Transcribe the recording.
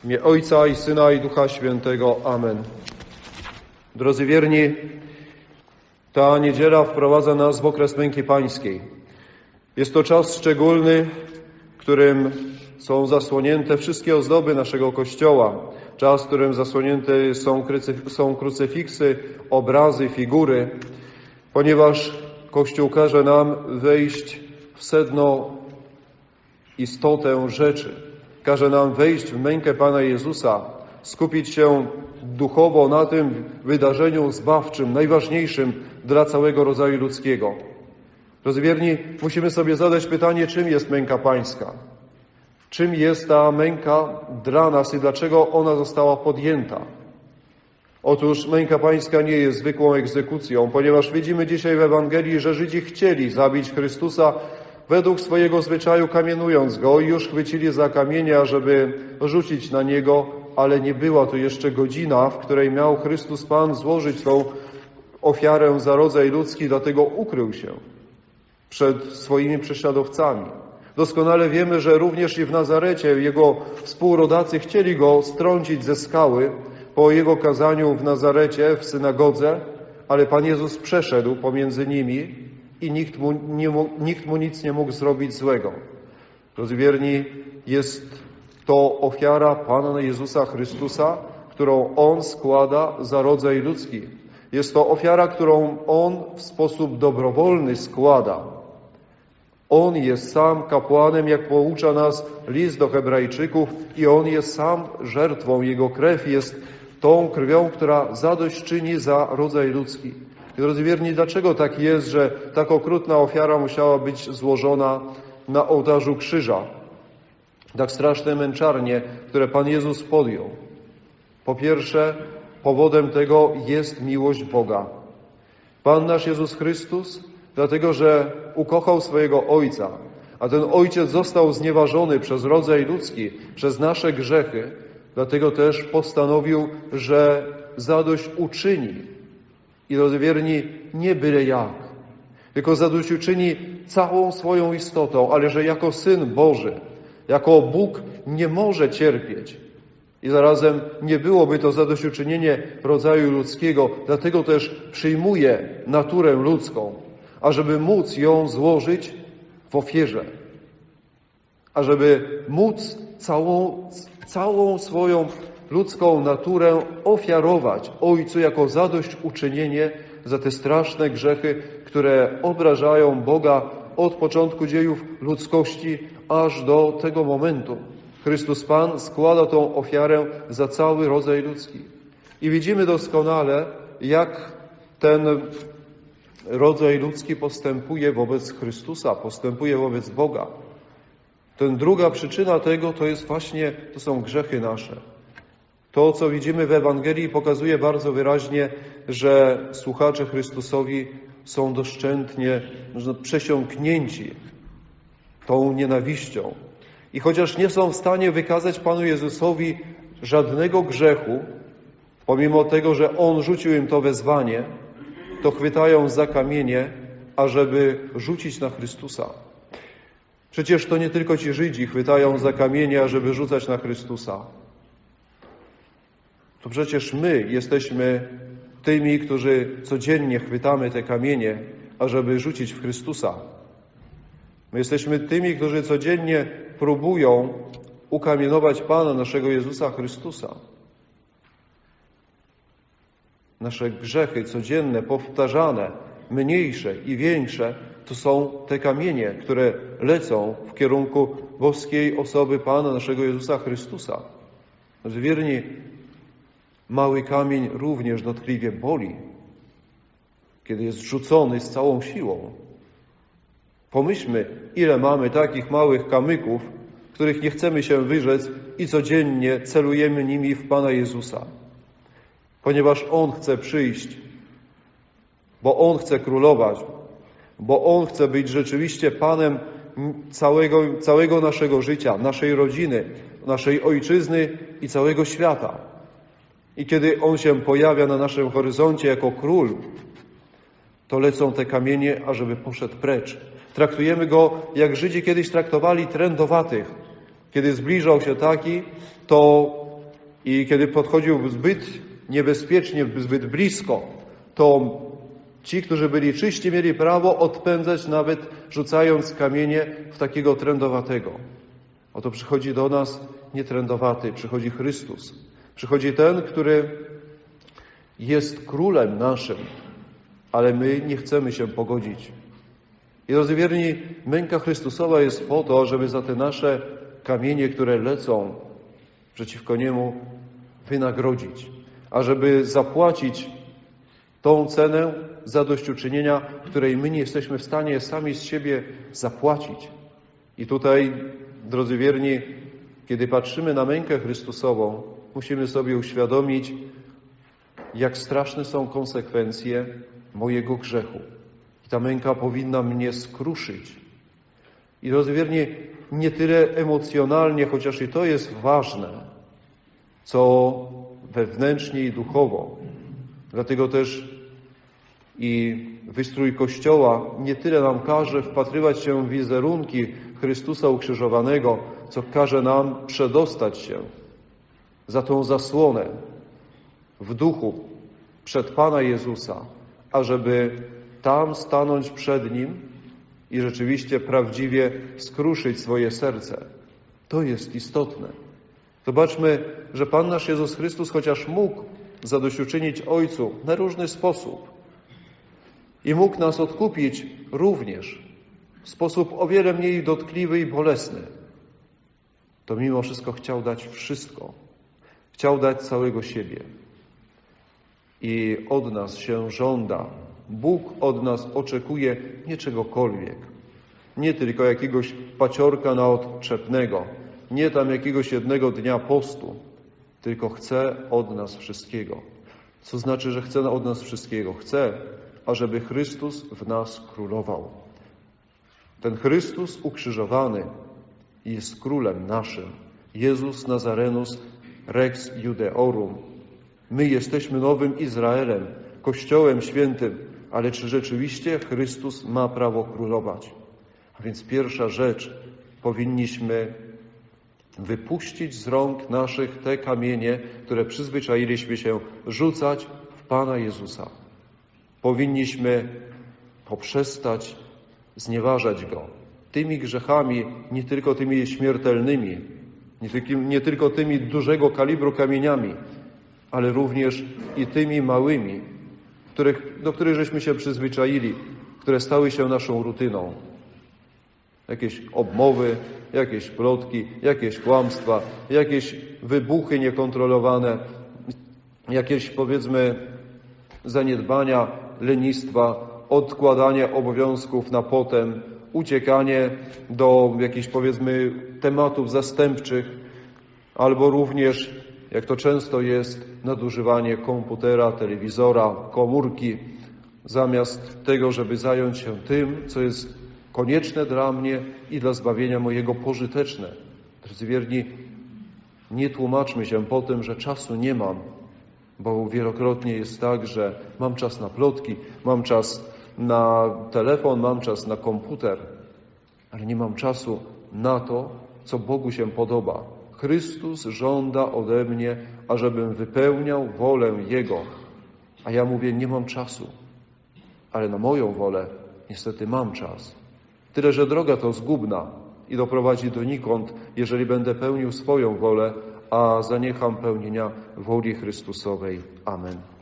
W imię Ojca i Syna i Ducha Świętego. Amen. Drodzy wierni, ta niedziela wprowadza nas w okres męki pańskiej. Jest to czas szczególny, w którym są zasłonięte wszystkie ozdoby naszego Kościoła. Czas, w którym zasłonięte są, krycyf- są krucyfiksy, obrazy, figury, ponieważ Kościół każe nam wejść w sedno, istotę rzeczy. Każe nam wejść w mękę Pana Jezusa, skupić się duchowo na tym wydarzeniu zbawczym, najważniejszym dla całego rodzaju ludzkiego. Drodzy wierni, musimy sobie zadać pytanie, czym jest męka pańska? Czym jest ta męka dla nas i dlaczego ona została podjęta? Otóż męka pańska nie jest zwykłą egzekucją, ponieważ widzimy dzisiaj w Ewangelii, że Żydzi chcieli zabić Chrystusa według swojego zwyczaju kamienując go już chwycili za kamienia, żeby rzucić na niego, ale nie była to jeszcze godzina, w której miał Chrystus Pan złożyć tą ofiarę za rodzaj ludzki, dlatego ukrył się przed swoimi prześladowcami. Doskonale wiemy, że również i w Nazarecie jego współrodacy chcieli go strącić ze skały po jego kazaniu w Nazarecie, w synagodze, ale Pan Jezus przeszedł pomiędzy nimi i nikt mu, nie nikt mu nic nie mógł zrobić złego. Drodzy wierni, jest to ofiara Pana Jezusa Chrystusa, którą On składa za rodzaj ludzki. Jest to ofiara, którą On w sposób dobrowolny składa. On jest sam kapłanem, jak poucza nas list do Hebrajczyków, i On jest sam żertwą. Jego krew jest tą krwią, która zadośćczyni za rodzaj ludzki. I drodzy wierni, dlaczego tak jest, że tak okrutna ofiara musiała być złożona na ołtarzu krzyża? Tak straszne męczarnie, które Pan Jezus podjął. Po pierwsze, powodem tego jest miłość Boga. Pan nasz Jezus Chrystus, dlatego że ukochał swojego Ojca, a ten Ojciec został znieważony przez rodzaj ludzki, przez nasze grzechy, dlatego też postanowił, że zadość uczyni. I drodzy wierni, nie byle jak, tylko zadość uczyni całą swoją istotą, ale że jako Syn Boży, jako Bóg nie może cierpieć. I zarazem nie byłoby to zadośćuczynienie rodzaju ludzkiego, dlatego też przyjmuje naturę ludzką, ażeby móc ją złożyć w ofierze, ażeby móc całą, całą swoją ludzką naturę ofiarować Ojcu jako zadośćuczynienie za te straszne grzechy, które obrażają Boga od początku dziejów ludzkości aż do tego momentu. Chrystus Pan składa tą ofiarę za cały rodzaj ludzki. I widzimy doskonale, jak ten rodzaj ludzki postępuje wobec Chrystusa, postępuje wobec Boga. Ten druga przyczyna tego to jest właśnie, to są grzechy nasze. To, co widzimy w Ewangelii, pokazuje bardzo wyraźnie, że słuchacze Chrystusowi są doszczętnie przesiąknięci tą nienawiścią. I chociaż nie są w stanie wykazać Panu Jezusowi żadnego grzechu, pomimo tego, że On rzucił im to wezwanie, to chwytają za kamienie, ażeby rzucić na Chrystusa. Przecież to nie tylko ci Żydzi chwytają za kamienie, ażeby rzucać na Chrystusa. Przecież my jesteśmy tymi, którzy codziennie chwytamy te kamienie, ażeby rzucić w Chrystusa. My jesteśmy tymi, którzy codziennie próbują ukamienować Pana naszego Jezusa Chrystusa. Nasze grzechy codzienne, powtarzane, mniejsze i większe, to są te kamienie, które lecą w kierunku boskiej osoby Pana naszego Jezusa Chrystusa. Wierni, mały kamień również dotkliwie boli, kiedy jest rzucony z całą siłą. Pomyślmy, ile mamy takich małych kamyków, których nie chcemy się wyrzec i codziennie celujemy nimi w Pana Jezusa. Ponieważ On chce przyjść, bo On chce królować, bo On chce być rzeczywiście Panem całego, całego naszego życia, naszej rodziny, naszej ojczyzny i całego świata. I kiedy On się pojawia na naszym horyzoncie jako król, to lecą te kamienie, ażeby poszedł precz. Traktujemy go, jak Żydzi kiedyś traktowali trędowatych. Kiedy zbliżał się taki, to i kiedy podchodził zbyt niebezpiecznie, zbyt blisko, to ci, którzy byli czyści, mieli prawo odpędzać nawet rzucając kamienie w takiego trędowatego. Oto przychodzi do nas nie trędowaty, przychodzi Chrystus. Przychodzi ten, który jest królem naszym, ale my nie chcemy się pogodzić. I drodzy wierni, męka Chrystusowa jest po to, żeby za te nasze kamienie, które lecą przeciwko Niemu, wynagrodzić, a żeby zapłacić tą cenę zadośćuczynienia, której my nie jesteśmy w stanie sami z siebie zapłacić. I tutaj, drodzy wierni, kiedy patrzymy na mękę Chrystusową, musimy sobie uświadomić, jak straszne są konsekwencje mojego grzechu. I ta męka powinna mnie skruszyć. I drodzy wierni, nie tyle emocjonalnie, chociaż i to jest ważne, co wewnętrznie i duchowo. Dlatego też i wystrój Kościoła nie tyle nam każe wpatrywać się w wizerunki Chrystusa ukrzyżowanego, co każe nam przedostać się za tą zasłonę w duchu przed Pana Jezusa, ażeby tam stanąć przed Nim i rzeczywiście prawdziwie skruszyć swoje serce. To jest istotne. Zobaczmy, że Pan nasz Jezus Chrystus, chociaż mógł zadośćuczynić Ojcu na różny sposób i mógł nas odkupić również w sposób o wiele mniej dotkliwy i bolesny, to mimo wszystko chciał dać wszystko. Chciał dać całego siebie. I od nas się żąda. Bóg od nas oczekuje nie czegokolwiek. Nie tylko jakiegoś paciorka na odczepnego, nie tam jakiegoś jednego dnia postu, tylko chce od nas wszystkiego. Co znaczy, że chce od nas wszystkiego? Chce, ażeby Chrystus w nas królował. Ten Chrystus ukrzyżowany jest królem naszym. Jezus Nazarenus Rex Judeorum. My jesteśmy nowym Izraelem, Kościołem Świętym, ale czy rzeczywiście Chrystus ma prawo królować? A więc pierwsza rzecz, powinniśmy wypuścić z rąk naszych te kamienie, które przyzwyczailiśmy się rzucać w Pana Jezusa. Powinniśmy poprzestać znieważać Go tymi grzechami, nie tylko tymi śmiertelnymi, nie, nie tylko tymi dużego kalibru kamieniami, ale również i tymi małymi, których, do których żeśmy się przyzwyczaili, które stały się naszą rutyną. Jakieś obmowy, jakieś plotki, jakieś kłamstwa, jakieś wybuchy niekontrolowane, jakieś powiedzmy zaniedbania, lenistwa, odkładanie obowiązków na potem, uciekanie do jakichś powiedzmy tematów zastępczych, albo również, jak to często jest, nadużywanie komputera, telewizora, komórki, zamiast tego, żeby zająć się tym, co jest konieczne dla mnie i dla zbawienia mojego pożyteczne. Drodzy wierni, nie tłumaczmy się po tym, że czasu nie mam, bo wielokrotnie jest tak, że mam czas na plotki, mam czas na telefon, mam czas na komputer, ale nie mam czasu na to, co Bogu się podoba. Chrystus żąda ode mnie, ażebym wypełniał wolę Jego. A ja mówię, nie mam czasu, ale na moją wolę niestety mam czas. Tyle, że droga to zgubna i doprowadzi donikąd, jeżeli będę pełnił swoją wolę, a zaniecham pełnienia woli Chrystusowej. Amen.